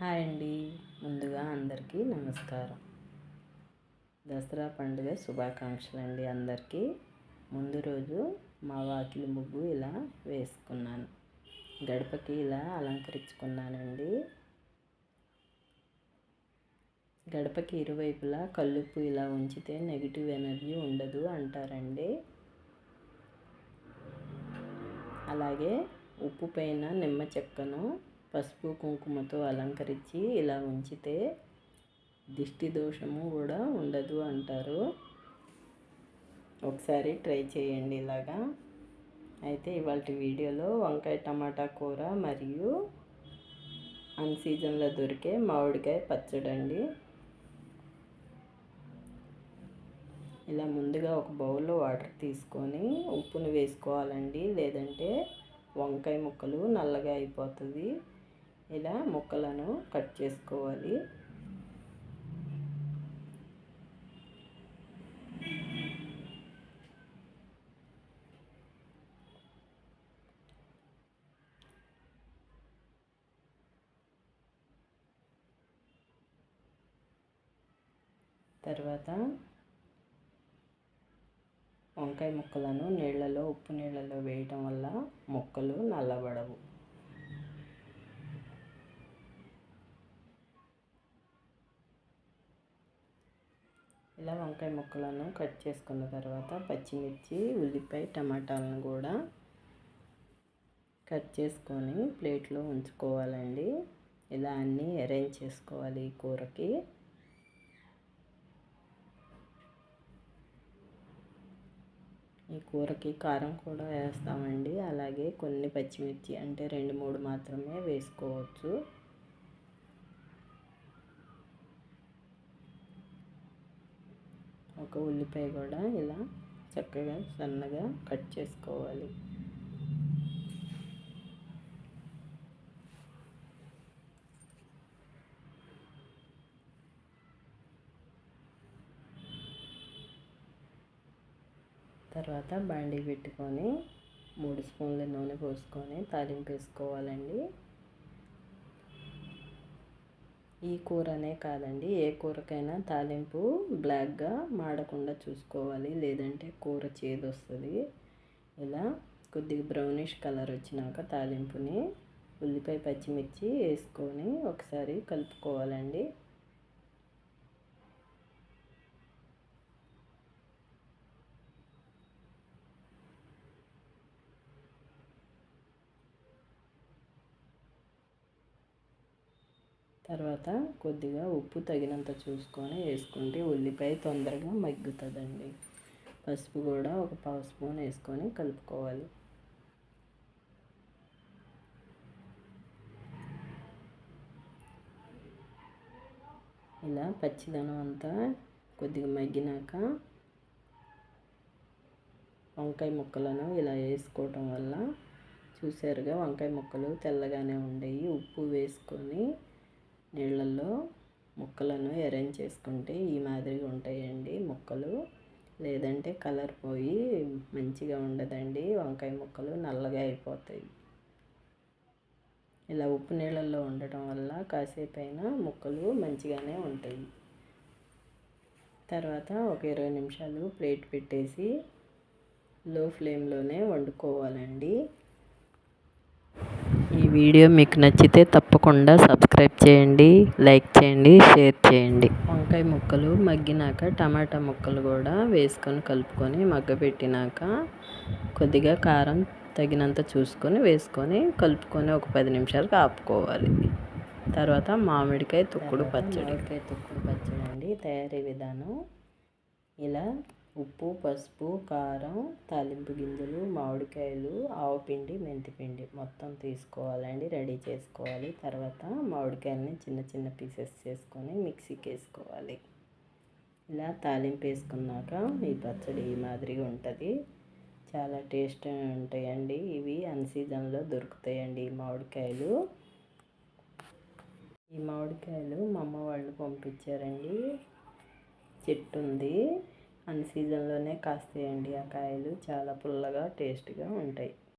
Hi అండి. ముందుగా అందరికీ నమస్కారం. దసరా పండుగ శుభాకాంక్షలు అండి అందరికీ. ముందు రోజు మా వాకిలి ముగ్గు ఇలా వేసుకున్నాను. గడపకి ఇలా అలంకరించుకున్నానండి. గడపకి ఇరువైపులా కల్లుప్పు ఇలా ఉంచితే నెగిటివ్ ఎనర్జీ ఉండదు అంటారండి. అలాగే ఉప్పు పైన నిమ్మ చెక్కను పసుపు కుంకుమతో అలంకరించి ఇలా ఉంచితే దిష్టి దోషము కూడా ఉండదు అంటారు. ఒకసారి ట్రై చేయండి ఇలాగా. అయితే ఇవాళ వీడియోలో వంకాయ టమాటా కూర మరియు అన్ సీజన్లో దొరికే మామిడికాయ పచ్చడండి. ఇలా ముందుగా ఒక బౌల్లో వాటర్ తీసుకొని ఉప్పును వేసుకోవాలండి. లేదంటే వంకాయ ముక్కలు నల్లగా అయిపోతుంది. ఇలా ముక్కలను కట్ చేసుకోవాలి. తర్వాత వంకాయ ముక్కలను నీళ్ళలో ఉప్పు నీళ్ళలో వేయటం వల్ల ముక్కలు నల్లబడవు. ఇలా వంకాయ ముక్కలను కట్ చేసుకున్న తర్వాత పచ్చిమిర్చి ఉల్లిపాయ టమాటాలను కూడా కట్ చేసుకొని ప్లేట్లో ఉంచుకోవాలండి. ఇలా అన్నీ అరేంజ్ చేసుకోవాలి ఈ కూరకి. ఈ కూరకి కారం కూడా వేస్తామండి. అలాగే కొన్ని పచ్చిమిర్చి అంటే రెండు మూడు మాత్రమే వేసుకోవచ్చు. ఒక ఉల్లిపాయ కూడా ఇలా చక్కగా సన్నగా కట్ చేసుకోవాలి. తర్వాత బాండీ పెట్టుకొని మూడు స్పూన్ల నూనె పోసుకొని తాలింపు వేసుకోవాలండి. ఈ కూరనే కాదండి ఏ కూరకైనా తాలింపు బ్లాక్గా మాడకుండా చూసుకోవాలి. లేదంటే కూర చేదొస్తుంది. ఇలా కొద్దిగా బ్రౌనిష్ కలర్ వచ్చినాక తాలింపుని ఉల్లిపాయ పచ్చిమిర్చి వేసుకొని ఒకసారి కలుపుకోవాలండి. తర్వాత కొద్దిగా ఉప్పు తగినంత చూసుకొని వేసుకుంటే ఉల్లిపాయ తొందరగా మగ్గుతుందండి. పసుపు కూడా ఒక పావు స్పూన్ వేసుకొని కలుపుకోవాలి. ఇలా పచ్చిదనం అంతా కొద్దిగా మగ్గినాక వంకాయ ముక్కలను ఇలా వేసుకోవటం వల్ల చూసారుగా వంకాయ ముక్కలు తెల్లగానే ఉండేవి ఉప్పు వేసుకొని నీళ్ళల్లో ముక్కలను అరేంజ్ చేసుకుంటే ఈ మాదిరిగా ఉంటాయండి ముక్కలు. లేదంటే కలర్ పోయి మంచిగా ఉండదండి. వంకాయ ముక్కలు నల్లగా అయిపోతాయి. ఇలా ఉప్పు నీళ్ళల్లో ఉండటం వల్ల కాసేపు అయినా ముక్కలు మంచిగానే ఉంటాయి. తర్వాత ఒక ఇరవై నిమిషాలు ప్లేట్ పెట్టేసి లో ఫ్లేమ్లోనే వండుకోవాలండి. ఈ వీడియో మీకు నచ్చితే తప్పకుండా సబ్స్క్రైబ్ చేయండి లైక్ చేయండి షేర్ చేయండి. వంకాయ ముక్కలు మగ్గినాక టమాటా ముక్కలు కూడా వేసుకొని కలుపుకొని మగ్గబెట్టినాక కొద్దిగా కారం తగినంత చూసుకొని వేసుకొని కలుపుకొని ఒక పది నిమిషాలకు ఆపుకోవాలి. తర్వాత మామిడికాయ తుక్కుడు పచ్చడి. మామిడికాయ తుక్కుడు పచ్చడి అండి. తయారీ విధానం ఇలా ఉప్పు పసుపు కారం తాలింపు గింజలు మామిడికాయలు ఆవుపిండి మెంతిపిండి మొత్తం తీసుకోవాలండి. రెడీ చేసుకోవాలి. తర్వాత మామిడికాయలని చిన్న చిన్న పీసెస్ చేసుకొని మిక్సీకి వేసుకోవాలి. ఇలా తాలింపు వేసుకున్నాక ఈ పచ్చడి ఈ మాదిరిగా ఉంటుంది. చాలా టేస్ట్ ఉంటాయండి. ఇవి అన్ సీజన్లో దొరుకుతాయండి ఈ మామిడికాయలు. ఈ మామిడికాయలు మా అమ్మ వాళ్ళు పంపించారండి. చెట్టు ఉంది. అన్ సీజన్లోనే కాస్తాయండి ఆ కాయలు. చాలా పుల్లగా టేస్ట్గా ఉంటాయి.